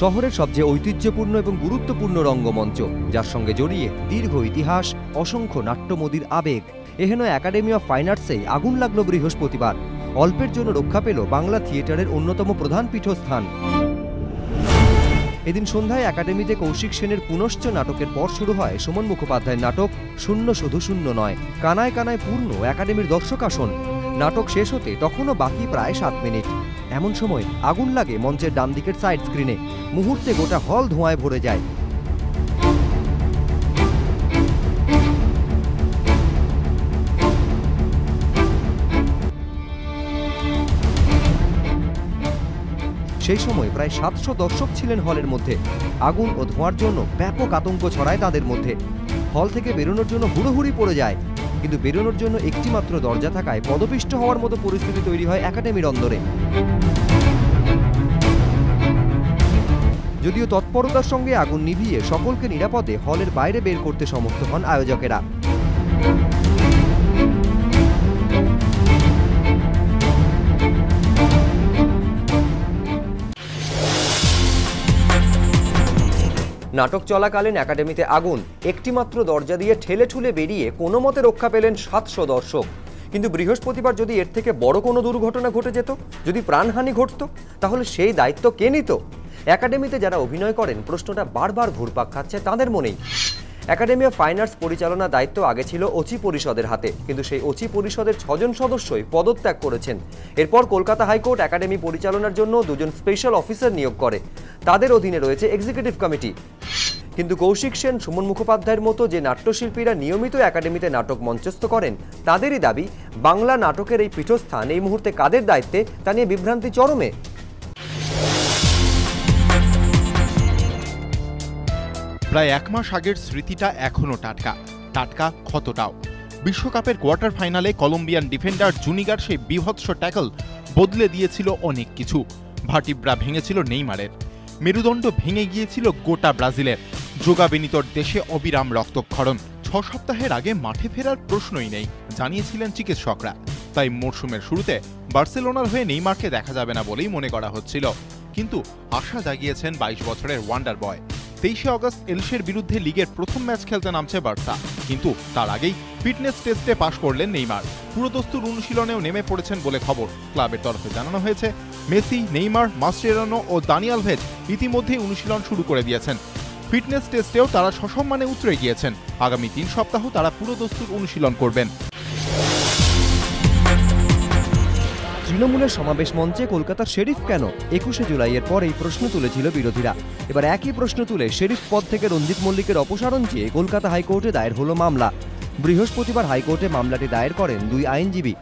শহরের সবচেয়ে ঐতিহ্যপূর্ণ এবং গুরুত্বপূর্ণ রঙ্গমঞ্চ, যার সঙ্গে জড়িয়ে দীর্ঘ ইতিহাস, অসংখ্য নাট্যমোদীর আবেগ। এহেন একাডেমি অফ ফাইন আর্টসেই আগুন লাগল বৃহস্পতিবার। অল্পের জন্য রক্ষা পেল বাংলা থিয়েটারের অন্যতম প্রধান পীঠস্থান। এদিন সন্ধ্যায় একাডেমিতে কৌশিক সেনের পুনশ্চ নাটকের পর শুরু হয় সুমন মুখোপাধ্যায়ের নাটক শূন্য শুধু শূন্য নয়। কানায় কানায় পূর্ণ একাডেমির দর্শক আসন নাটক শেষ হতে তখনও বাকি প্রায় সাত মিনিট। এমন সময় আগুন লাগে মঞ্চের ডান দিকের সাইড স্ক্রিনে মুহূর্তে গোটা হল ধোঁয়ায় ভরে যায়। সেই সময় প্রায় সাতশো দর্শক ছিলেন হলের মধ্যে। আগুন ও ধোঁয়ার জন্য ব্যাপক আতঙ্ক ছড়ায় তাদের মধ্যে। হল থেকে বেরোনোর জন্য হুড়োহুড়ি পড়ে যায়। কিন্তু বেরোনোর জন্য একটি মাত্র দরজা থাকায় পদপিষ্ট হওয়ার মতো পরিস্থিতি তৈরি হয় একাডেমির অন্দরে। যদিও তৎপরতার সঙ্গে আগুন নিভিয়ে সকলকে নিরাপদে হলের বাইরে বের করতে সমর্থ হন আয়োজকেরা। নাটক চলাকালীন একাডেমিতে আগুন। একটিমাত্র দরজা দিয়ে ঠেলে ঠুলে বেরিয়ে কোনো মতে রক্ষা পেলেন সাতশো দর্শক। কিন্তু বৃহস্পতিবার যদি এর থেকে বড় কোনো দুর্ঘটনা ঘটে যেত, যদি প্রাণহানি ঘটত, তাহলে সেই দায়িত্ব কে নিত? একাডেমিতে যারা অভিনয় করেন, প্রশ্নটা বারবার ঘুরপাক খাচ্ছে তাদের মনেই। একাডেমি অফ ফাইন আর্টস পরিচালনার দায়িত্ব আগে ছিল অচি পরিষদের হাতে, কিন্তু সেই অচি পরিষদের ছজন সদস্যই পদত্যাগ করেছেন। এরপর কলকাতা হাইকোর্ট একাডেমি পরিচালনার জন্য দুজন স্পেশাল অফিসার নিয়োগ করে। তাদের অধীনে রয়েছে এক্সিকিউটিভ কমিটি। কিন্তু কৌশিক সেন, সুমন মুখোপাধ্যায়ের মতো যে নাট্যশিল্পীরা নিয়মিত একাডেমিতে নাটক মঞ্চস্থ করেন, তাদেরই দাবি, বাংলা নাটকের এই পীঠস্থান এই মুহূর্তে কাদের দায়িত্বে, তা নিয়ে বিভ্রান্তি চরমে। প্রায় এক মাস আগের স্মৃতিটা এখনও টাটকা। টাটকা ক্ষতটাও। বিশ্বকাপের কোয়ার্টার ফাইনালে কলম্বিয়ান ডিফেন্ডার জুনিগার সেই বিভৎস ট্যাকল বদলে দিয়েছিল অনেক কিছু। ভাটিব্রা ভেঙেছিল নেইমারের। মেরুদণ্ড ভেঙে গিয়েছিল গোটা ব্রাজিলের। যোগা বেনিতর দেশে অবিরাম রক্তক্ষরণ। ছ সপ্তাহের আগে মাঠে ফেরার প্রশ্নই নেই, জানিয়েছিলেন চিকিৎসকরা। তাই মরশুমের শুরুতে বার্সেলোনার হয়ে নেইমারকে দেখা যাবে না বলেই মনে করা হচ্ছিল। কিন্তু আশা জাগিয়েছেন বাইশ বছরের ওয়ান্ডার বয়। তেইশে অগস্ট এলসের বিরুদ্ধে লিগের প্রথম ম্যাচ খেলতে নামছে বার্সা। কিন্তু তার আগেই ফিটনেস টেস্টে পাশ করলেন নেইমার। পুরোদস্তুর অনুশীলনেও নেমে পড়েছেন বলে খবর। ক্লাবের তরফে জানানো হয়েছে, মেসি, নেইমার, মাস্টেরানো ও দানিয়াল ভেজ ইতিমধ্যেই অনুশীলন শুরু করে দিয়েছেন। ফিটনেস টেস্টেও তারা সসম্মানে উতরে গিয়েছেন। আগামী তিন সপ্তাহ তারা পুরো দস্তুর অনুশীলন করবেন। তৃণমূলের সমাবেশ মঞ্চে কলকাতার শেরিফ কেন? একুশে জুলাইয়ের পর এই প্রশ্ন তুলেছিল বিরোধীরা। এবার একই প্রশ্ন তুলে শেরিফ পদ থেকে রঞ্জিত মল্লিকের অপসারণ চেয়ে কলকাতা হাইকোর্টে দায়ের হলো মামলা। বৃহস্পতিবার হাইকোর্টে মামলাটি দায়ের করেন দুই আইনজীবী।